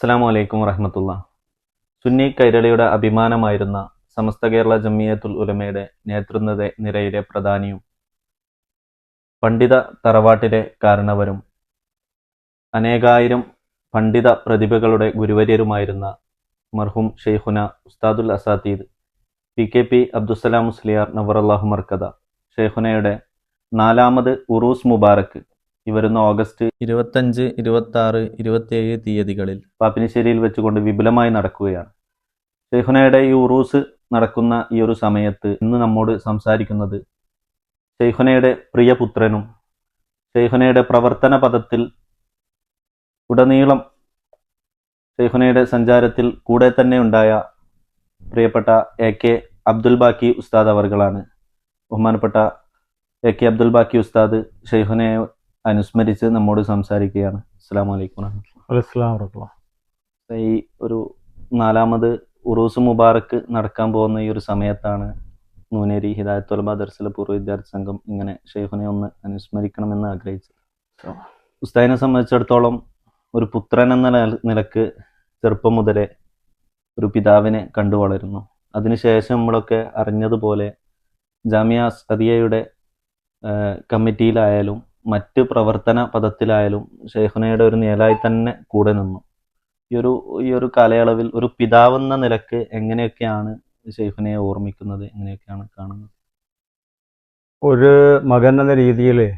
അസ്സാം വലൈക്കും വറഹമത്തുള്ള. സുന്നി കൈരളിയുടെ അഭിമാനമായിരുന്ന സമസ്ത കേരള ജമിയത്തുൽ ഉലമയുടെ നേതൃത്വ നിരയിലെ പ്രധാനിയും പണ്ഡിത തറവാട്ടിലെ കാരണവരും അനേകായിരം പണ്ഡിത പ്രതിഭകളുടെ ഗുരുവര്യരുമായിരുന്ന മർഹും ഷെയ്ഖുന ഉസ്താദുൽ അസാത്തീദ് P K P Abdussalam Musliyar നവറല്ലാഹു മർക്കദ ഷെയ്ഖുനയുടെ നാലാമത് ഉറൂസ് മുബാറക്ക് ഈ വരുന്ന ഓഗസ്റ്റ് ഇരുപത്തഞ്ച് ഇരുപത്തി ആറ് ഇരുപത്തിയേഴ് തീയതികളിൽ പാപ്പിനിശ്ശേരിയിൽ വെച്ചുകൊണ്ട് വിപുലമായി നടക്കുകയാണ്. ഷെയ്ഖുനയുടെ ഈ ഉറൂസ് നടക്കുന്ന ഈ ഒരു സമയത്ത് ഇന്ന് നമ്മോട് സംസാരിക്കുന്നത് ഷെയ്ഖുനയുടെ പ്രിയപുത്രനും ഷെയ്ഖുനയുടെ പ്രവർത്തന പദത്തിൽ ഉടനീളം ഷെയ്ഖുനയുടെ സഞ്ചാരത്തിൽ കൂടെ തന്നെ ഉണ്ടായ പ്രിയപ്പെട്ട എ കെ അബ്ദുൽ ബാക്കി ഉസ്താദ് അവർകളാണ്. ബഹുമാനപ്പെട്ട എ കെ അബ്ദുൽ ബാക്കി ഉസ്താദ് ഷെയ്ഖുനയെ അനുസ്മരിച്ച് നമ്മോട് സംസാരിക്കുകയാണ്. അസ്സാം വലൈക്കും. ഈ ഒരു നാലാമത് ഉറൂസ് മുബാറക്ക് നടക്കാൻ പോകുന്ന ഈ ഒരു സമയത്താണ് നൂനേരി ഹിദായത്തുലബ ദർസല പൂർവ വിദ്യാർത്ഥി സംഘം ഇങ്ങനെ ഷെയ്ഖിനെ ഒന്ന് അനുസ്മരിക്കണമെന്ന് ആഗ്രഹിച്ചത്. ഉസ്താദിനെ സംബന്ധിച്ചിടത്തോളം ഒരു പുത്രൻ എന്ന നില- നിലയ്ക്ക് ചെറുപ്പം മുതലേ ഒരു പിതാവിനെ കണ്ടു വളരുന്നു. അതിനുശേഷം നമ്മളൊക്കെ അറിഞ്ഞതുപോലെ ജാമിയ സദിയയുടെ കമ്മിറ്റിയിലായാലും മറ്റ് പ്രവർത്തന പദത്തിലായാലും ഷെയ്ഖുനയുടെ ഒരു നിഴലായി തന്നെ കൂടെ നിന്നു. ഈ ഒരു ഈ ഒരു കാലയളവിൽ ഒരു പിതാവെന്ന നിലയ്ക്ക് എങ്ങനെയൊക്കെയാണ് ഷെയ്ഖുനയെ ഓർമ്മിക്കുന്നത്? എങ്ങനെയൊക്കെയാണ് കാണുന്നത്? ഒരു മകൻ എന്ന രീതിയിൽ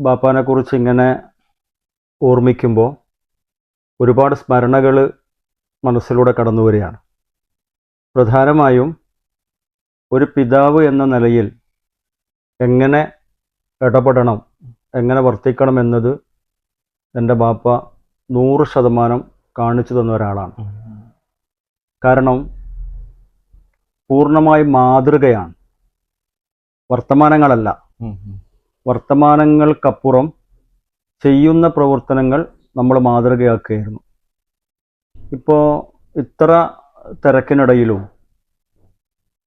ബാപ്പാനെ കുറിച്ച് ഇങ്ങനെ ഓർമ്മിക്കുമ്പോൾ ഒരുപാട് സ്മരണകൾ മനസ്സിലൂടെ കടന്നു വരികയാണ്. പ്രധാനമായും ഒരു പിതാവ് എന്ന നിലയിൽ എങ്ങനെ ഇടപെടണം. എങ്ങനെ വർത്തിക്കണം എന്നത് എന്റെ ബാപ്പ നൂറ് ശതമാനം കാണിച്ചു തന്ന ഒരാളാണ്. കാരണം പൂർണമായി മാതൃകയാണ്. വർത്തമാനങ്ങളല്ല. വർത്തമാനങ്ങൾക്കപ്പുറം ചെയ്യുന്ന പ്രവർത്തനങ്ങൾ നമ്മൾ മാതൃകയാക്കുകയായിരുന്നു. ഇപ്പോൾ ഇത്ര തിരക്കിനിടയിലും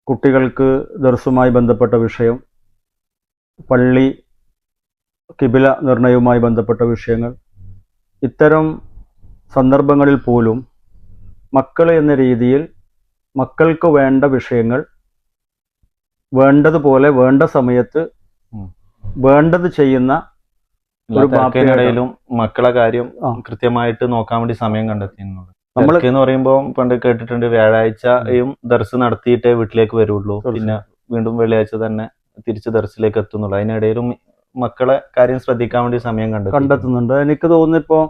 കുട്ടികൾക്ക് ദർസുമായി ബന്ധപ്പെട്ട വിഷയം പള്ളി കിബില നിർണയവുമായി ബന്ധപ്പെട്ട വിഷയങ്ങൾ. ഇത്തരം സന്ദർഭങ്ങളിൽ പോലും മക്കൾ എന്ന രീതിയിൽ മക്കൾക്ക് വേണ്ട വിഷയങ്ങൾ വേണ്ടതുപോലെ വേണ്ട സമയത്ത്. വേണ്ടത് ചെയ്യുന്ന ഒരു ബാപ്പയുടെ- മക്കളെ കാര്യം കൃത്യമായിട്ട് നോക്കാൻ വേണ്ടി സമയം കണ്ടെത്തിയെന്നുള്ളത് നമ്മൾ എന്ന് പറയുമ്പോൾ പണ്ട് കേട്ടിട്ടുണ്ട് വ്യാഴാഴ്ചയും ദർസ് നടത്തിയിട്ടേ വീട്ടിലേക്ക് വരുള്ളൂ. പിന്നെ വീണ്ടും വെള്ളിയാഴ്ച തന്നെ തിരിച്ച് ദർസിലേക്ക് എത്തുന്നുള്ളൂ. അതിനിടയിലും മക്കളെ കാര്യം ശ്രദ്ധിക്കാൻ വേണ്ടി സമയം കണ്ടു കണ്ടെത്തുന്നുണ്ട്. എനിക്ക് തോന്നുന്നു ഇപ്പോൾ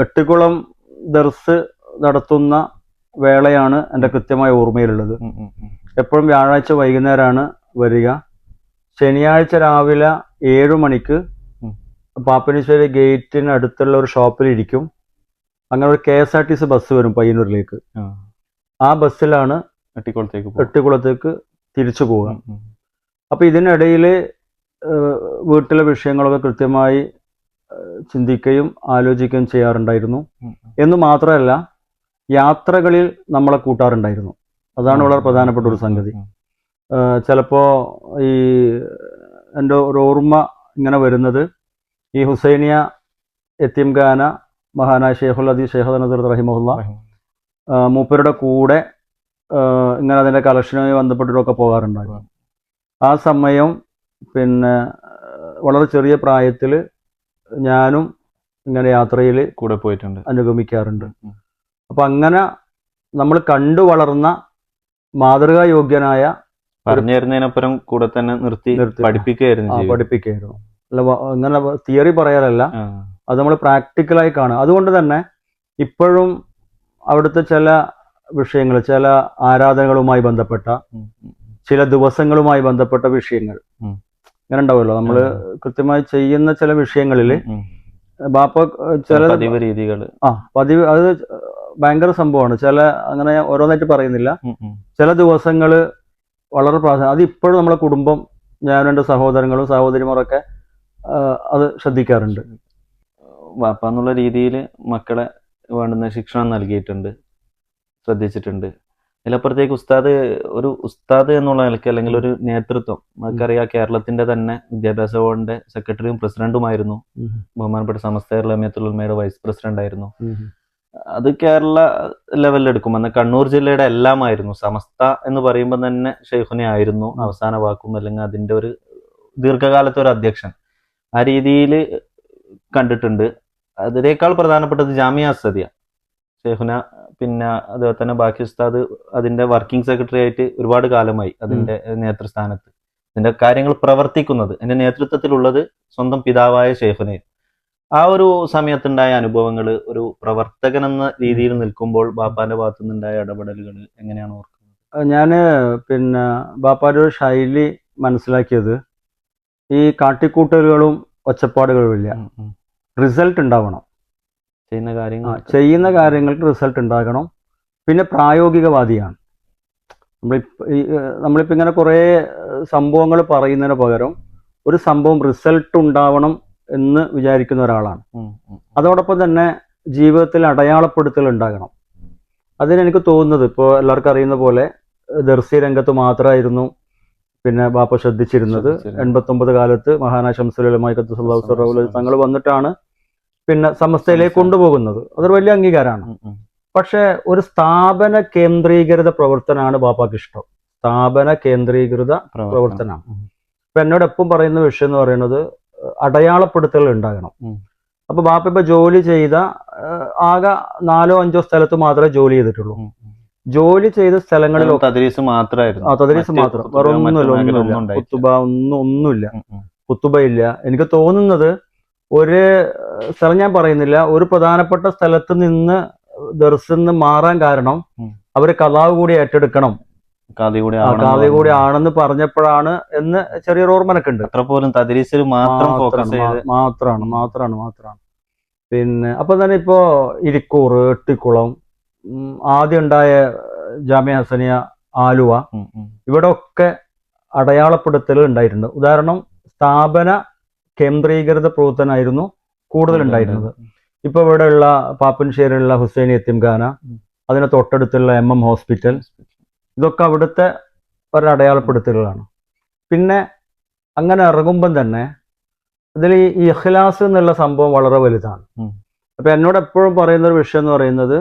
എട്ടിക്കുളം ദർസ് നടത്തുന്ന വേളയാണ് എന്റെ കൃത്യമായ ഓർമ്മയിലുള്ളത്. എപ്പോഴും വ്യാഴാഴ്ച വൈകുന്നേരമാണ് വരിക. ശനിയാഴ്ച രാവിലെ ഏഴു മണിക്ക് പാപ്പനീശ്വരി പാപ്പനശ്ശേരി ഗേറ്റിന് അടുത്തുള്ള ഒരു ഷോപ്പിൽ ഇരിക്കും. അങ്ങനെ ഒരു K S R T C bus വരും പയ്യന്നൂരിലേക്ക്. ആ. ബസ്സിലാണ് എട്ടിക്കുളത്തേക്ക് പോകും എട്ടിക്കുളത്തേക്ക് തിരിച്ചു പോവുക. അപ്പൊ ഇതിനിടയിൽ വീട്ടിലെ വിഷയങ്ങളൊക്കെ കൃത്യമായി ചിന്തിക്കുകയും ആലോചിക്കുകയും ചെയ്യാറുണ്ടായിരുന്നു. എന്ന് മാത്രമല്ല യാത്രകളിൽ നമ്മളെ കൂട്ടാറുണ്ടായിരുന്നു. അതാണ് വളരെ പ്രധാനപ്പെട്ട ഒരു സംഗതി. ചിലപ്പോ ചിലപ്പോൾ ഈ എന്റെ ഒരു ഓർമ്മ ഇങ്ങനെ വരുന്നത് ഈ ഹുസൈനിയ എത്തിം ഖാന മഹാനായ ഷെയ്ഖുൽ അദി ഷെയ്ഖ് നസർ റഹിമുല്ല മൂപ്പരുടെ കൂടെ ഇങ്ങനെ അതിന്റെ കളക്ഷനുമായി ബന്ധപ്പെട്ടിട്ടൊക്കെ പോകാറുണ്ടായിരുന്നു. ആ സമയം പിന്നെ വളരെ ചെറിയ പ്രായത്തിൽ ഞാനും ഇങ്ങനെ യാത്രയിൽ കൂടെ പോയിട്ടുണ്ട് അനുഗമിക്കാറുണ്ട്. അപ്പം അങ്ങനെ നമ്മൾ കണ്ടു വളർന്ന മാതൃകായോഗ്യനായ പറഞ്ഞു തരുന്നതിനപ്പുറം കൂടെ തന്നെ നിർത്തി. പഠിപ്പിക്കുകയായിരുന്നു പഠിപ്പിക്കുകയായിരുന്നു അല്ല അങ്ങനെ തിയറി പറയാറല്ല അത് നമ്മൾ പ്രാക്ടിക്കലായി കാണുക അതുകൊണ്ട് തന്നെ ഇപ്പോഴും അവിടുത്തെ ചില വിഷയങ്ങൾ ചില ആരാധനകളുമായി ബന്ധപ്പെട്ട. ചില ദിവസങ്ങളുമായി ബന്ധപ്പെട്ട വിഷയങ്ങൾ. ഇങ്ങനെ ഉണ്ടാവുമല്ലോ നമ്മൾ കൃത്യമായി ചെയ്യുന്ന ചില വിഷയങ്ങളിൽ ബാപ്പ ചില പതിവ് രീതികൾ ആ പതിവ് അത് ഭയങ്കര സംഭവമാണ്. ചില അങ്ങനെ ഓരോന്നായിട്ട് പറയുന്നില്ല. ചില ദിവസങ്ങൾ വളരെ പ്രാധാന്യം അത് ഇപ്പോഴും നമ്മളെ കുടുംബം ഞാൻ എന്റെ സഹോദരങ്ങളും സഹോദരിമാരൊക്കെ അത് ശ്രദ്ധിക്കാറുണ്ട്. വാപ്പ എന്നുള്ള രീതിയിൽ മക്കളെ വേണ്ടുന്ന ശിക്ഷണം നൽകിയിട്ടുണ്ട്. ശ്രദ്ധിച്ചിട്ടുണ്ട്. അതിലപ്പുറത്തേക്ക് ഉസ്താദ് ഒരു ഉസ്താദ് എന്നുള്ള നിലയ്ക്ക് അല്ലെങ്കിൽ ഒരു നേതൃത്വം. നമുക്കറിയാം കേരളത്തിന്റെ തന്നെ വിദ്യാഭ്യാസ ബോർഡിന്റെ സെക്രട്ടറിയും പ്രസിഡന്റുമായിരുന്നു. ബഹുമാനപ്പെട്ട സമസ്ത കേരള വൈസ് പ്രസിഡന്റ് ആയിരുന്നു അത് കേരള ലെവലിൽ എടുക്കും അന്ന് കണ്ണൂർ ജില്ലയുടെ എല്ലാമായിരുന്നു. സമസ്ത എന്ന് പറയുമ്പോൾ തന്നെ ഷെയ്ഖുനെ ആയിരുന്നു അവസാന വാക്കും അല്ലെങ്കിൽ അതിന്റെ ഒരു ദീർഘകാലത്തെ ഒരു അധ്യക്ഷൻ. ആ രീതിയിൽ കണ്ടിട്ടുണ്ട്. അതിനേക്കാൾ പ്രധാനപ്പെട്ടത് ജാമിയ സദിയ ഷെയ്ഖുന പിന്നെ അതുപോലെ തന്നെ ബാക്കി ഉസ്താദ് അതിന്റെ വർക്കിംഗ് സെക്രട്ടറി ആയിട്ട് ഒരുപാട് കാലമായി അതിന്റെ നേതൃസ്ഥാനത്ത്. അതിന്റെ കാര്യങ്ങൾ പ്രവർത്തിക്കുന്നത് എന്റെ നേതൃത്വത്തിലുള്ളത് സ്വന്തം പിതാവായ ഷെയ്ഖുനെ. ആ ഒരു സമയത്തുണ്ടായ അനുഭവങ്ങൾ ഒരു പ്രവർത്തകൻ എന്ന രീതിയിൽ നിൽക്കുമ്പോൾ ബാപ്പാന്റെ ഭാഗത്തു നിന്നുണ്ടായ ഇടപെടലുകൾ എങ്ങനെയാണ് ഓർക്കുന്നത്? ഞാൻ പിന്നെ ബാപ്പാന്റെ ഒരു ശൈലി മനസ്സിലാക്കിയത്. ഈ കാട്ടിക്കൂട്ടലുകളും ഒച്ചപ്പാടുകളും ഇല്ല. റിസൾട്ട് ഉണ്ടാവണം. ചെയ്യുന്ന കാര്യങ്ങൾ ചെയ്യുന്ന കാര്യങ്ങൾക്ക് റിസൾട്ട് ഉണ്ടാകണം. പിന്നെ പ്രായോഗികവാദിയാണ്. നമ്മൾ നമ്മളിപ്പോൾ ഇങ്ങനെ കുറേ സംഭവങ്ങൾ പറയുന്നതിന് പകരം ഒരു സംഭവം റിസൾട്ട് ഉണ്ടാവണം എന്ന് വിചാരിക്കുന്ന ഒരാളാണ്. അതോടൊപ്പം തന്നെ ജീവിതത്തിൽ അടയാളപ്പെടുത്തൽ ഉണ്ടാകണം. അതിന് എനിക്ക് തോന്നുന്നത് ഇപ്പോൾ എല്ലാവർക്കും അറിയുന്ന പോലെ ദർസി രംഗത്ത് മാത്രമായിരുന്നു പിന്നെ ബാപ്പ ശ്രദ്ധിച്ചിരുന്നത്. എൺപത്തി എൺപത്തൊമ്പത് കാലത്ത് മഹാനാ ഷംസുലമായി തങ്ങൾ വന്നിട്ടാണ് പിന്നെ സമസ്തയിലേക്ക് കൊണ്ടുപോകുന്നത്. അതൊരു വലിയ അംഗീകാരമാണ്. പക്ഷേ ഒരു സ്ഥാപന കേന്ദ്രീകൃത പ്രവർത്തനമാണ് ബാപ്പാക്ക് ഇഷ്ടം. സ്ഥാപന കേന്ദ്രീകൃത പ്രവർത്തനം. ഇപ്പൊ എന്നോട് എപ്പം പറയുന്ന വിഷയം എന്ന് പറയുന്നത് അടയാളപ്പെടുത്തൽ ഉണ്ടാകണം. അപ്പൊ ബാപ്പ ഇപ്പൊ ജോലി ചെയ്ത ആകെ നാലോ അഞ്ചോ സ്ഥലത്ത് മാത്രമേ ജോലി ചെയ്തിട്ടുള്ളൂ. ജോലി ചെയ്ത സ്ഥലങ്ങളിൽ തദ്രീസ് മാത്രമായിരുന്നു. ആ തദ്രീസ് മാത്രം. വേറെ ഒന്നുമില്ല. ഒന്നുമില്ല കുത്തുബ ഒന്നും ഒന്നുമില്ല. കുത്തുബ ഇല്ല. എനിക്ക് തോന്നുന്നത് ഒരു സ്ഥലം ഞാൻ പറയുന്നില്ല. ഒരു പ്രധാനപ്പെട്ട സ്ഥലത്ത് നിന്ന് ദർസിന്ന് മാറാൻ കാരണം. അവർ കഥാവ് കൂടി ഏറ്റെടുക്കണം. കാതി കൂടി. ആണെന്ന് പറഞ്ഞപ്പോഴാണ് എന്ന് ചെറിയൊരു ഓർമ്മനക്കുണ്ട് അത്ര പോലും തദ്രീസിൽ മാത്രം മാത്രമാണ് മാത്രമാണ് മാത്രമാണ്. പിന്നെ അപ്പൊ തന്നെ ഇപ്പോ ഇരിക്കൂർ എട്ടിക്കുളം ആദ്യം ഉണ്ടായ ജാമ്യ ഹസനിയ ആലുവ. ഇവിടെ ഒക്കെ അടയാളപ്പെടുത്തൽ ഉണ്ടായിട്ടുണ്ട്. ഉദാഹരണം സ്ഥാപന കേന്ദ്രീകൃത പ്രവർത്തനമായിരുന്നു കൂടുതലുണ്ടായിരുന്നത്. ഇപ്പൊ ഇവിടെയുള്ള പാപ്പൻശ്ശേരിയുള്ള ഹുസൈൻ യത്തിംഖാന. അതിന് തൊട്ടടുത്തുള്ള എം എം ഹോസ്പിറ്റൽ ഇതൊക്കെ അവിടുത്തെ ഒരു അടയാളപ്പെടുത്തലുകളാണ്. പിന്നെ അങ്ങനെ ഇറങ്ങുമ്പം തന്നെ ഇതിൽ ഈ ഇഖ്ലാസ് എന്നുള്ള സംഭവം വളരെ വലുതാണ്. അപ്പൊ എന്നോട് എപ്പോഴും പറയുന്ന ഒരു വിഷയം എന്ന് പറയുന്നത്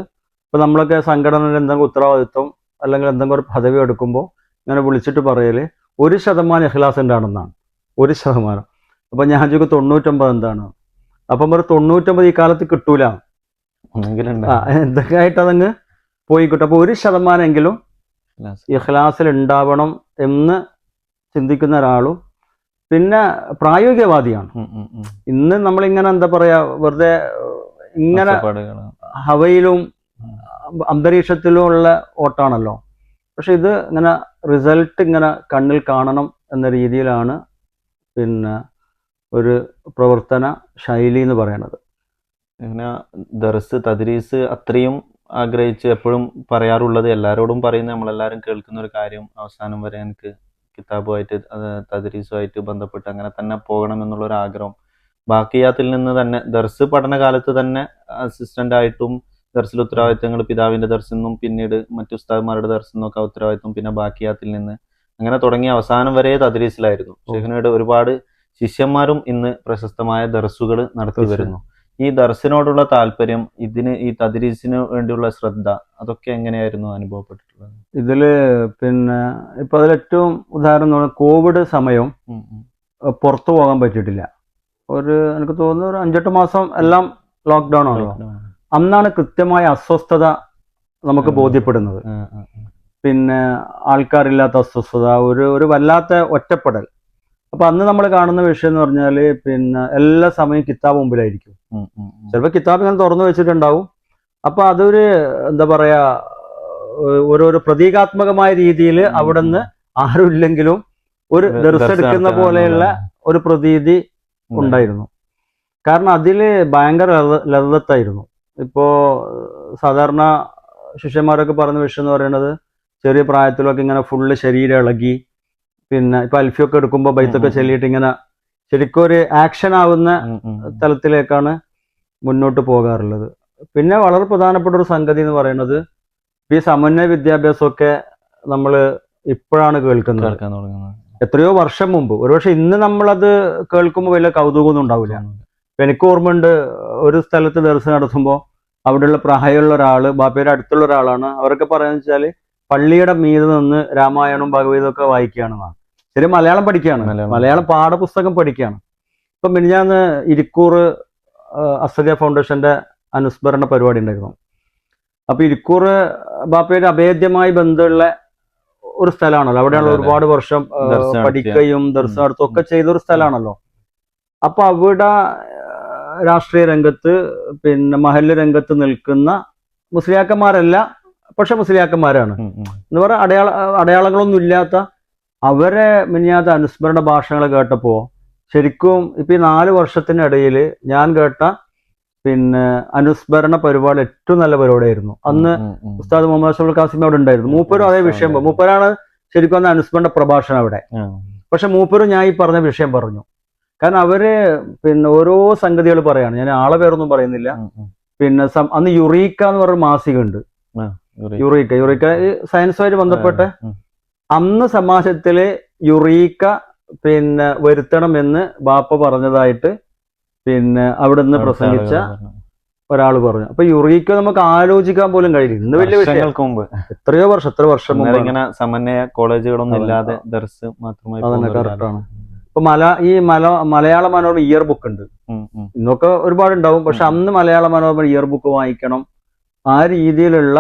ഇപ്പൊ നമ്മളൊക്കെ സംഘടനയിൽ എന്തെങ്കിലും ഉത്തരവാദിത്വം അല്ലെങ്കിൽ എന്തെങ്കിലും ഒരു പദവി എടുക്കുമ്പോൾ ഇങ്ങനെ വിളിച്ചിട്ട് പറയൽ ഒരു ശതമാനം ഇഖ്ലാസ് ഉണ്ടാണെന്നാണ്. ഒരു ശതമാനം. അപ്പൊ ഞാൻ ചോദിക്കും തൊണ്ണൂറ്റൊമ്പത് എന്താണ്? അപ്പം ഒരു തൊണ്ണൂറ്റൊമ്പത് ഈ കാലത്ത് കിട്ടൂല. എന്തൊക്കെ ആയിട്ട് അതങ്ങ് പോയി കിട്ടും അപ്പൊ ഒരു ശതമാനമെങ്കിലും ഇഖ്ലാസിൽ ഉണ്ടാവണം എന്ന് ചിന്തിക്കുന്ന ഒരാളും പിന്നെ പ്രായോഗികവാദിയാണ്. ഇന്ന് നമ്മളിങ്ങനെ എന്താ പറയാ വെറുതെ ഇങ്ങനെ ഹവയിലും അന്തരീക്ഷത്തിലും ഉള്ള ഓട്ടാണല്ലോ. പക്ഷെ ഇത് ഇങ്ങനെ റിസൾട്ട് ഇങ്ങനെ കണ്ണിൽ കാണണം എന്ന രീതിയിലാണ് പിന്നെ ഒരു പ്രവർത്തന ശൈലി എന്ന് പറയുന്നത് അങ്ങനെ ദർസ് തദ്രീസ് അത്രയും ആഗ്രഹിച്ച് എപ്പോഴും പറയാറുള്ളത് എല്ലാവരോടും പറയുന്ന നമ്മളെല്ലാവരും കേൾക്കുന്ന ഒരു കാര്യം അവസാനം വരെ എനിക്ക് കിതാബുമായിട്ട് തദ്രീസുമായിട്ട് ബന്ധപ്പെട്ട് അങ്ങനെ തന്നെ പോകണം എന്നുള്ള ഒരു ആഗ്രഹം. ബാക്കിയാത്തിൽ നിന്ന് തന്നെ ദർസ് പഠനകാലത്ത് തന്നെ അസിസ്റ്റന്റ് ആയിട്ടും ദർസിൽ ഉത്തരവാദിത്തങ്ങൾ പിതാവിന്റെ ദർസിന്നും പിന്നീട് മറ്റു ഉസ്താദ്മാരുടെ ദർസിന്നും ഒക്കെ ഉത്തരവാദിത്തം പിന്നെ ബാക്കിയാത്തിൽ നിന്ന് അങ്ങനെ തുടങ്ങി അവസാനം വരെ തദ്രീസിലായിരുന്നു. ഷെയ്ഖിനോട് ഒരുപാട് ശിഷ്യന്മാരും ഇന്ന് പ്രശസ്തമായ ദർസുകൾ നടത്തി വരുന്നു. ഈ ദർസിനോടുള്ള താല്പര്യം ഇതിന് ഈ തദ്രീസിന് വേണ്ടിയുള്ള ശ്രദ്ധ അതൊക്കെ എങ്ങനെയായിരുന്നു അനുഭവപ്പെട്ടിട്ടുള്ളത്? ഇതിൽ പിന്നെ ഇപ്പൊ അതിലേറ്റവും ഉദാഹരണം എന്ന് പറഞ്ഞാൽ കോവിഡ് സമയം. പുറത്തു പോകാൻ പറ്റിയിട്ടില്ല. ഒരു എനിക്ക് തോന്നുന്നു ഒരു അഞ്ചെട്ട് മാസം എല്ലാം ലോക്ക്ഡൗൺ ആണല്ലോ. അന്നാണ് കൃത്യമായ അസ്വസ്ഥത നമുക്ക്. ബോധ്യപ്പെടുന്നത്. പിന്നെ ആൾക്കാരില്ലാത്ത അസ്വസ്ഥത ഒരു ഒരു വല്ലാത്ത ഒറ്റപ്പെടൽ. അപ്പൊ അന്ന് നമ്മൾ കാണുന്ന വിഷയം എന്ന് പറഞ്ഞാൽ പിന്നെ എല്ലാ സമയം കിതാബ് മുമ്പിലായിരിക്കും. ചിലപ്പോൾ കിതാബ് ഇങ്ങനെ തുറന്നു വെച്ചിട്ടുണ്ടാവും. അപ്പൊ അതൊരു എന്താ പറയാ ഓരോരോ പ്രതീകാത്മകമായ രീതിയിൽ അവിടുന്ന് അവിടെ നിന്ന് ആരും ഇല്ലെങ്കിലും ഒരു ദർശെടുക്കുന്ന പോലെയുള്ള ഒരു പ്രതീതി ഉണ്ടായിരുന്നു. കാരണം അതിൽ ഭയങ്കര ലളിതത്തായിരുന്നു ഇപ്പോ സാധാരണ ശിഷ്യന്മാരൊക്കെ പറയുന്ന വിഷയം എന്ന് പറയുന്നത് ചെറിയ പ്രായത്തിലൊക്കെ ഇങ്ങനെ ഫുള്ള് ശരീരം ഇളകി പിന്നെ ഇപ്പൊ അൽഫിയൊക്കെ എടുക്കുമ്പോൾ ബൈത്തൊക്കെ. ചെല്ലിയിട്ട് ഇങ്ങനെ ശരിക്കും ഒരു ആക്ഷൻ ആവുന്ന. തലത്തിലേക്കാണ് മുന്നോട്ട് പോകാറുള്ളത്. പിന്നെ വളരെ പ്രധാനപ്പെട്ട ഒരു സംഗതി എന്ന് പറയുന്നത് ഈ സമന്വയ വിദ്യാഭ്യാസമൊക്കെ നമ്മൾ ഇപ്പോഴാണ് കേൾക്കുന്നത്. എത്രയോ വർഷം മുമ്പ്. ഒരുപക്ഷെ ഇന്ന് നമ്മളത് കേൾക്കുമ്പോൾ വലിയ കൗതുകമൊന്നും ഉണ്ടാവില്ല. എനിക്ക് ഓർമ്മയുണ്ട് ഒരു സ്ഥലത്ത് ദർശനം നടത്തുമ്പോൾ അവിടെയുള്ള പ്രായമുള്ള ഒരാൾ ബാപ്പയുടെ അടുത്തുള്ള ഒരാളാണ്. അവരൊക്കെ പറയാന്ന് വെച്ചാൽ പള്ളിയുടെ മീതെ നിന്ന് രാമായണവും ഭഗവതും ഒക്കെ വായിക്കുകയാണെന്നാണ് ശരി മലയാളം പഠിക്കുകയാണ് മലയാളം. പാഠപുസ്തകം പഠിക്കുകയാണ് ഇപ്പൊ മിനിഞ്ഞാന്ന് ഇരിക്കൂർ അസദ്യ ഫൗണ്ടേഷന്റെ അനുസ്മരണ പരിപാടി ഉണ്ടായിരുന്നു അപ്പൊ ഇരിക്കൂർ ബാപ്പയുടെ അഭേദ്യമായി ബന്ധമുള്ള ഒരു സ്ഥലമാണല്ലോ അവിടെയുള്ള. ഒരുപാട് വർഷം. പഠിക്കുകയും ദർശനം നടത്തുകയും ഒക്കെ ചെയ്ത ഒരു സ്ഥലമാണല്ലോ അപ്പൊ അവിടെ രാഷ്ട്രീയ രംഗത്ത് പിന്നെ മഹൽ രംഗത്ത് നിൽക്കുന്ന മുസ്ലിയാക്കന്മാരല്ല പക്ഷെ മുസ്ലിയാക്കന്മാരാണ്. എന്ന് പറയാ അടയാള അടയാളങ്ങളൊന്നും ഇല്ലാത്ത അവരെ മിനിയാത്ത അനുസ്മരണ ഭാഷകൾ കേട്ടപ്പോൾ ശരിക്കും ഇപ്പൊ ഈ നാല് വർഷത്തിനിടയിൽ ഞാൻ കേട്ട പിന്നെ അനുസ്മരണ പരിപാടി ഏറ്റവും നല്ല പരിപാടിയായിരുന്നു. അന്ന്. ഉസ്താദ് മുഹമ്മദ് ഷഫുൽ കാസിം അവിടെ ഉണ്ടായിരുന്നു. മൂപ്പരും അതേ വിഷയം മൂപ്പരാണ് ശരിക്കും അന്ന് അനുസ്മരണ പ്രഭാഷണം അവിടെ. പക്ഷെ മൂപ്പരും ഞാൻ ഈ പറഞ്ഞ വിഷയം പറഞ്ഞു. കാരണം അവർ പിന്നെ ഓരോ സംഗതികൾ പറയാണ്. ഞാൻ ആളെ പേരൊന്നും പറയുന്നില്ല. പിന്നെ അന്ന് യുറീക്ക എന്ന് പറഞ്ഞ മാസിക ഉണ്ട് യുറി. യുറീക്ക. യുറീക്ക സയൻസുമായിട്ട് ബന്ധപ്പെട്ട്. അന്ന് സമാജത്തിൽ യുറീക്ക പിന്നെ വരുത്തണമെന്ന് ബാപ്പ പറഞ്ഞതായിട്ട് പിന്നെ അവിടുന്ന് നിന്ന് പ്രസംഗിച്ച ഒരാൾ പറഞ്ഞു. അപ്പൊ യുറീക്ക നമുക്ക് ആലോചിക്കാൻ പോലും കഴിയില്ല. ഇന്ന് വലിയ വിഷയങ്ങൾക്ക് മുമ്പ്. എത്രയോ വർഷം എത്ര വർഷം മുമ്പ് ഇങ്ങനെ സമന്വയ കോളേജുകളൊന്നും ഇല്ലാതെ ദർസ് മാത്രമായി അതന്നെ. ആണ്. ഇപ്പൊ മല ഈ മല മലയാള മനോരമ ഇയർ ബുക്ക് ഉണ്ട്. ഇന്നൊക്കെ ഒരുപാട് ഉണ്ടാവും. പക്ഷെ അന്ന് മലയാള മനോരമ ഇയർ ബുക്ക് വായിക്കണം. ആ രീതിയിലുള്ള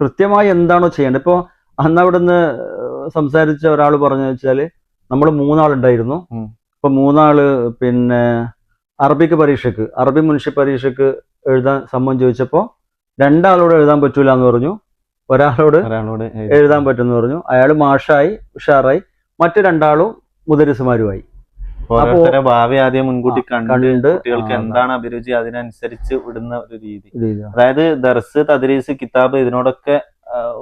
കൃത്യമായി എന്താണോ ചെയ്യേണ്ടത്. ഇപ്പോ അന്ന് അവിടുന്ന് സംസാരിച്ച ഒരാൾ പറഞ്ഞു വെച്ചാൽ നമ്മൾ മൂന്നാളുണ്ടായിരുന്നു. അപ്പൊ മൂന്നാൾ പിന്നെ അറബിക്ക് പരീക്ഷക്ക് അറബി മുൻഷി പരീക്ഷക്ക് എഴുതാൻ സമ്മതം ചോദിച്ചപ്പോ രണ്ടാളോട് എഴുതാൻ പറ്റൂല എന്ന് പറഞ്ഞു. ഒരാളോട് ഒരാളോട് എഴുതാൻ പറ്റുമെന്ന് പറഞ്ഞു. അയാൾ മാഷായി ഉഷാറായി. മറ്റു രണ്ടാളും മുദരിസുമാരുമായി. ഭാവി ആദ്യം മുൻകൂട്ടി കണ്ട് കണ്ട് കുട്ടികൾക്ക് എന്താണ് അഭിരുചി അതിനനുസരിച്ച് വിടുന്ന ഒരു രീതി. അതായത് ദർസ് തദ്രീസ് കിതാബ് ഇതിനോടൊക്കെ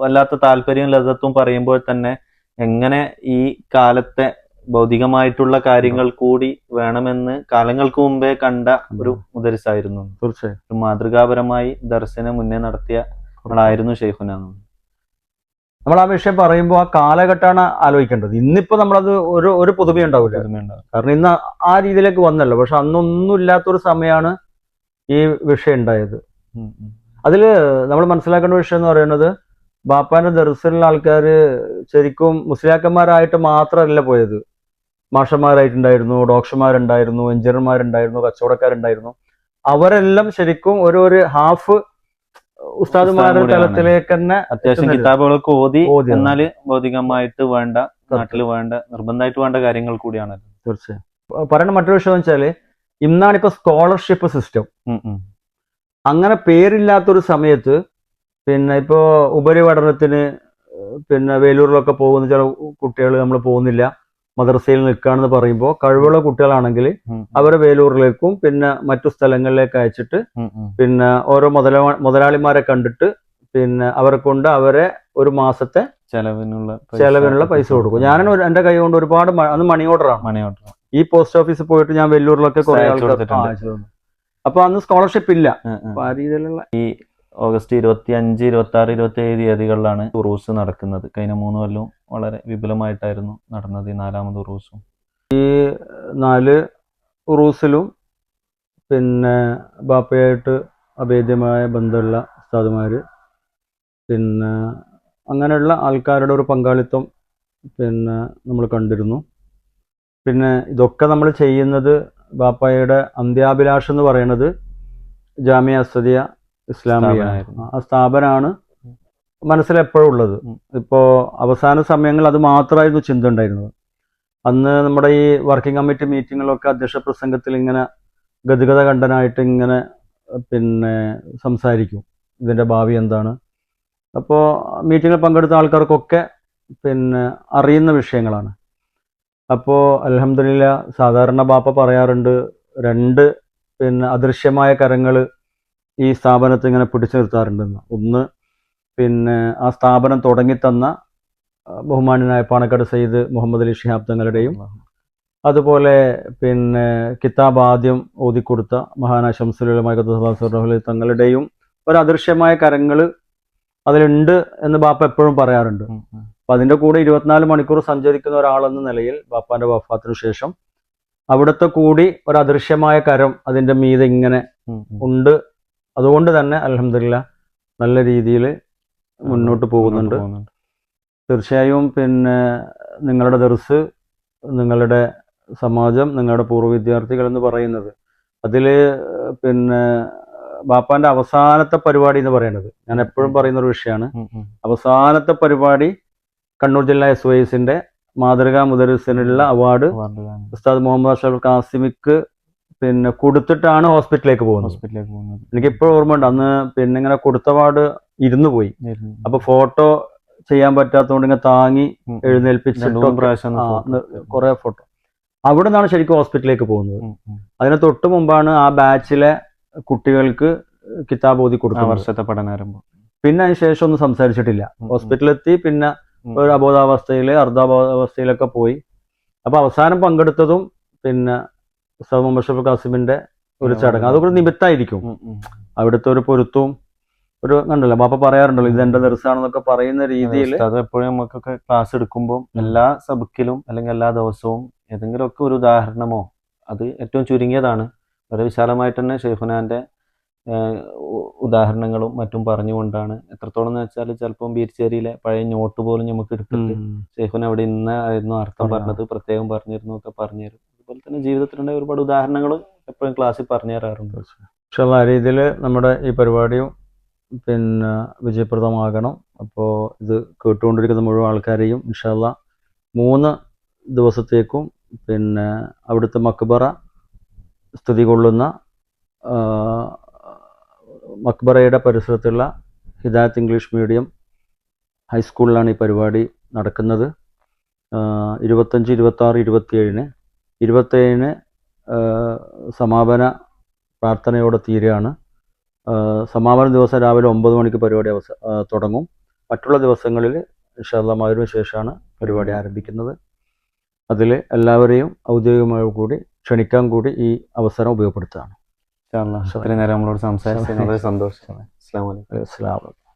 വല്ലാത്ത താല്പര്യവും ലതത്വം പറയുമ്പോൾ തന്നെ എങ്ങനെ ഈ കാലത്തെ ഭൗതികമായിട്ടുള്ള കാര്യങ്ങൾ കൂടി വേണമെന്ന് കാലങ്ങൾക്ക് മുമ്പേ കണ്ട ഒരു മുദരിസായിരുന്നു തീർച്ചയായും. മാതൃകാപരമായി ദർശനം മുന്നേ നടത്തിയ ആളായിരുന്നു ഷെയ്ഖുന നമ്മൾ ആ വിഷയം പറയുമ്പോൾ ആ കാലഘട്ടമാണ് ആലോചിക്കേണ്ടത്. ഇന്നിപ്പോ നമ്മളത് ഒരു ഒരു പുതുമ ഉണ്ടാവില്ല. കാരണം ഇന്ന് ആ രീതിയിലേക്ക് വന്നല്ലോ. പക്ഷെ അന്നൊന്നും ഇല്ലാത്തൊരു സമയമാണ് ഈ വിഷയം ഉണ്ടായത്. അതിൽ നമ്മൾ മനസ്സിലാക്കേണ്ട വിഷയം എന്ന് പറയുന്നത് ബാപ്പാന്റെ ദർശനുള്ള ആൾക്കാർ ശരിക്കും മുസ്ലിയാക്കന്മാരായിട്ട് മാത്രമല്ല പോയത്. മാഷന്മാരായിട്ടുണ്ടായിരുന്നു ഡോക്ടർമാരുണ്ടായിരുന്നു എഞ്ചിനീയർമാരുണ്ടായിരുന്നു കച്ചവടക്കാരുണ്ടായിരുന്നു. അവരെല്ലാം ശരിക്കും ഒരു ഒരു ഹാഫ് ഉസ്താദുമാരുടെ. തലത്തിലേക്ക് തന്നെ അത്യാവശ്യം. കിതാബുകളൊക്കെ ഓതി എന്നാൽ എന്നാൽ ഭൗതികമായിട്ട് വേണ്ട നാട്ടിൽ വേണ്ട നിർബന്ധമായിട്ട് വേണ്ട കാര്യങ്ങൾ കൂടിയാണ് തീർച്ചയായും. പറയുന്ന മറ്റൊരു വിഷയം വെച്ചാൽ ഇന്നാണിപ്പോ സ്കോളർഷിപ്പ് സിസ്റ്റം. അങ്ങനെ പേരില്ലാത്തൊരു സമയത്ത് പിന്നെ ഇപ്പോൾ ഉപരിപഠനത്തിന് പിന്നെ വേലൂരിലൊക്കെ പോകുന്ന ചില കുട്ടികൾ നമ്മൾ പോകുന്നില്ല. മദ്രസയിൽ നിൽക്കുകയാണെന്ന് പറയുമ്പോൾ കഴിവുള്ള കുട്ടികളാണെങ്കിൽ. അവരെ വേലൂരിലേക്കും പിന്നെ മറ്റു സ്ഥലങ്ങളിലേക്ക് അയച്ചിട്ട്. പിന്നെ ഓരോ മുതല മുതലാളിമാരെ കണ്ടിട്ട് പിന്നെ അവരെ കൊണ്ട് അവരെ ഒരു മാസത്തെ ചെലവിനുള്ള ചെലവിനുള്ള പൈസ കൊടുക്കും. ഞാൻ എന്റെ കൈ കൊണ്ട് ഒരുപാട് അന്ന് മണി ഓർഡറാണ്. മണി ഓർഡർ ഈ പോസ്റ്റ് ഓഫീസിൽ പോയിട്ട് ഞാൻ വെല്ലൂരിലൊക്കെ കുറെ ആൾക്കാർ അപ്പൊ അന്ന് സ്കോളർഷിപ്പ് ഇല്ല. അപ്പൊ ആ രീതിയിലുള്ള ഓഗസ്റ്റ് ഇരുപത്തി അഞ്ച് ഇരുപത്തി ആറ് ഇരുപത്തി ഏഴ് തീയതികളിലാണ് ഉറൂസ് നടക്കുന്നത്. കഴിഞ്ഞ മൂന്ന് കൊല്ലവും വളരെ വിപുലമായിട്ടായിരുന്നു നടന്നത് ഈ നാലാമത് ഉറൂസും. ഈ നാല് ഉറൂസിലും പിന്നെ ബാപ്പയായിട്ട് അഭേദ്യമായ ബന്ധമുള്ള ഉസ്താദുമാർ പിന്നെ അങ്ങനെയുള്ള ആൾക്കാരുടെ ഒരു പങ്കാളിത്തം പിന്നെ നമ്മൾ കണ്ടിരുന്നു. പിന്നെ ഇതൊക്കെ നമ്മൾ ചെയ്യുന്നത് ബാപ്പായുടെ അന്ത്യാഭിലാഷം എന്ന് പറയുന്നത് ജാമ്യ അസദിയ സ്ഥാപനമായിരുന്നു. ആ സ്ഥാപനമാണ് മനസ്സിലെപ്പോഴും ഉള്ളത് ഇപ്പോ ഇപ്പോൾ അവസാന സമയങ്ങളിൽ അത് മാത്രമായിരുന്നു ചിന്ത ഉണ്ടായിരുന്നത്. അന്ന് നമ്മുടെ ഈ വർക്കിംഗ് കമ്മിറ്റി മീറ്റിങ്ങിലൊക്കെ അധ്യക്ഷ പ്രസംഗത്തിൽ ഇങ്ങനെ ഗതിഗത കണ്ഠനായിട്ട് ഇങ്ങനെ പിന്നെ സംസാരിക്കും. ഇതിന്റെ ഭാവി എന്താണ്? അപ്പോൾ മീറ്റിങ്ങിൽ പങ്കെടുത്ത ആൾക്കാർക്കൊക്കെ പിന്നെ അറിയുന്ന വിഷയങ്ങളാണ്. അപ്പോൾ അലഹമില്ല സാധാരണ ബാപ്പ പറയാറുണ്ട് രണ്ട് പിന്നെ അദൃശ്യമായ കരങ്ങൾ ഈ സ്ഥാപനത്തെ ഇങ്ങനെ പിടിച്ചു നിർത്താറുണ്ടെന്ന് ഒന്ന് പിന്നെ ആ സ്ഥാപനം തുടങ്ങിത്തന്ന തന്ന ബഹുമാന്യനായ പാണക്കാട് സയ്യിദ് മുഹമ്മദ് അലി ഷിഹാബ് തങ്ങളുടെയും അതുപോലെ പിന്നെ കിതാബ് ആദ്യം ഓതിക്കൊടുത്ത മഹാനായ ഷംസുലി തങ്ങളുടെയും ഒരു അദൃശ്യമായ കരങ്ങൾ അതിലുണ്ട് എന്ന് ബാപ്പ എപ്പോഴും പറയാറുണ്ട്. അപ്പൊ അതിന്റെ കൂടെ ഇരുപത്തിനാല് മണിക്കൂർ സഞ്ചരിക്കുന്ന ഒരാളെന്ന നിലയിൽ ബാപ്പാന്റെ വഫാത്തിനു ശേഷം അവിടുത്തെ കൂടി ഒരു അദൃശ്യമായ കരം അതിന്റെ മീതെ ഇങ്ങനെ. ഉണ്ട് അതുകൊണ്ട് തന്നെ അലഹമില്ല നല്ല രീതിയിൽ മുന്നോട്ട് പോകുന്നുണ്ട്. തീർച്ചയായും പിന്നെ നിങ്ങളുടെ ദർസ് നിങ്ങളുടെ സമാജം നിങ്ങളുടെ പൂർവ വിദ്യാർത്ഥികൾ എന്ന് പറയുന്നത് അതിൽ പിന്നെ ബാപ്പാന്റെ അവസാനത്തെ പരിപാടി എന്ന് പറയുന്നത്. ഞാൻ എപ്പോഴും പറയുന്ന ഒരു വിഷയമാണ്. അവസാനത്തെ പരിപാടി കണ്ണൂർ ജില്ലാ എസ് വൈ എസിന്റെ മാതൃകാ മുദരിസിനുള്ള അവാർഡ് അവാർഡ് ഉസ്താദ് മുഹമ്മദ് അഷറഫ് കാസിമിക്ക് പിന്നെ കൊടുത്തിട്ടാണ് ഹോസ്പിറ്റലിലേക്ക് പോകുന്നത്. ഹോസ്പിറ്റലിലേക്ക് പോകുന്നത്. എനിക്ക് ഇപ്പോഴും ഓർമ്മയുണ്ട്. അന്ന് പിന്നെ ഇങ്ങനെ കൊടുത്ത പാട് ഇരുന്നു പോയി. അപ്പൊ ഫോട്ടോ ചെയ്യാൻ പറ്റാത്തതുകൊണ്ട് ഇങ്ങനെ താങ്ങി എഴുന്നേൽപ്പിച്ച്. എഴുന്നേൽപ്പിച്ചിട്ട്. കുറെ ഫോട്ടോ. അവിടെ നിന്നാണ് ശരിക്കും ഹോസ്പിറ്റലിലേക്ക് പോകുന്നത്. അതിന് തൊട്ട് മുമ്പാണ് ആ ബാച്ചിലെ കുട്ടികൾക്ക് കിതാബ് ഓതി ആ കൊടുക്കുന്നത്. വർഷത്തെ പഠനാരംഭം പിന്നെ അതിന് ശേഷം ഒന്നും സംസാരിച്ചിട്ടില്ല. ഹോസ്പിറ്റലെത്തി പിന്നെ ഒരു അബോധാവസ്ഥയിൽ അർദ്ധാബോധാവസ്ഥയിലൊക്കെ പോയി. അപ്പൊ അവസാനം പങ്കെടുത്തതും പിന്നെ ഉസ്താദ് മുഹമ്മദ് ഷഫീഖ് കാസിമിന്റെ ഒരു ചടങ്ങ്. അതൊക്കെ നിമിത്തായിരിക്കും. അവിടുത്തെ ഒരു പൊരുത്തവും ഒരു കണ്ടല്ലോ ബാപ്പ പറയാറുണ്ടല്ലോ ഇത് എന്റെ ദിവസമാണെന്നൊക്കെ പറയുന്ന രീതിയിൽ അത് എപ്പോഴും നമുക്കൊക്കെ ക്ലാസ് എടുക്കുമ്പോൾ എല്ലാ സബക്കിലും അല്ലെങ്കിൽ എല്ലാ ദിവസവും ഏതെങ്കിലുമൊക്കെ ഒരു ഉദാഹരണമോ അത് ഏറ്റവും ചുരുങ്ങിയതാണ്. വളരെ വിശാലമായിട്ട് തന്നെ ഉ- ഉദാഹരണങ്ങളും മറ്റും പറഞ്ഞുകൊണ്ടാണ്. എത്രത്തോളം എന്ന് വെച്ചാൽ ചിലപ്പം ബീർച്ചേരിയിലെ പഴയ നോട്ട് പോലും നമുക്ക് എടുത്തിട്ട് ഷെയ്ഖുൻ അവിടെ ഇന്ന ആയിരുന്നു അർത്ഥം പറഞ്ഞോ. പറഞ്ഞത് പ്രത്യേകം പറഞ്ഞിരുന്നു ഒക്കെ പറഞ്ഞു തരും അതുപോലെ തന്നെ ജീവിതത്തിലുണ്ടായ ഒരുപാട് ഉദാഹരണങ്ങൾ എപ്പോഴും ക്ലാസ്സിൽ പറഞ്ഞു തരാറുണ്ട്. പക്ഷെ ആ രീതിയിൽ നമ്മുടെ ഈ പരിപാടിയും പിന്നെ വിജയപ്രദമാകണം. അപ്പോൾ ഇത് കേട്ടുകൊണ്ടിരിക്കുന്ന മുഴുവൻ ആൾക്കാരെയും ഇൻഷാല്ല മൂന്ന് ദിവസത്തേക്കും പിന്നെ അവിടുത്തെ മക്ബറ സ്ഥിതി കൊള്ളുന്ന മക്ബറയുടെ പരിസരത്തുള്ള ഹിദായത്ത് ഇംഗ്ലീഷ് മീഡിയം ഹൈസ്കൂളിലാണ് ഈ പരിപാടി നടക്കുന്നത്. ഇരുപത്തഞ്ച് ഇരുപത്താറ് ഇരുപത്തിയേഴിന്. ഇരുപത്തേഴിന് സമാപന പ്രാർത്ഥനയോടെ തീരുകയാണ്. സമാപന ദിവസം രാവിലെ ഒമ്പത് മണിക്ക് പരിപാടി അവസ തുടങ്ങും. മറ്റുള്ള ദിവസങ്ങളിൽ മകരവിന് ശേഷമാണ് പരിപാടി ആരംഭിക്കുന്നത്. അതിൽ എല്ലാവരെയും ഔദ്യോഗികമായി കൂടി ക്ഷണിക്കാൻ കൂടി ഈ അവസരം ഉപയോഗപ്പെടുത്തുകയാണ്. ഇത്രയും നേരം നമ്മളോട് സംസാരിച്ചത് വളരെ സന്തോഷം അസ്സാം വലൈക്കും അസ്സാം അലൈക്കും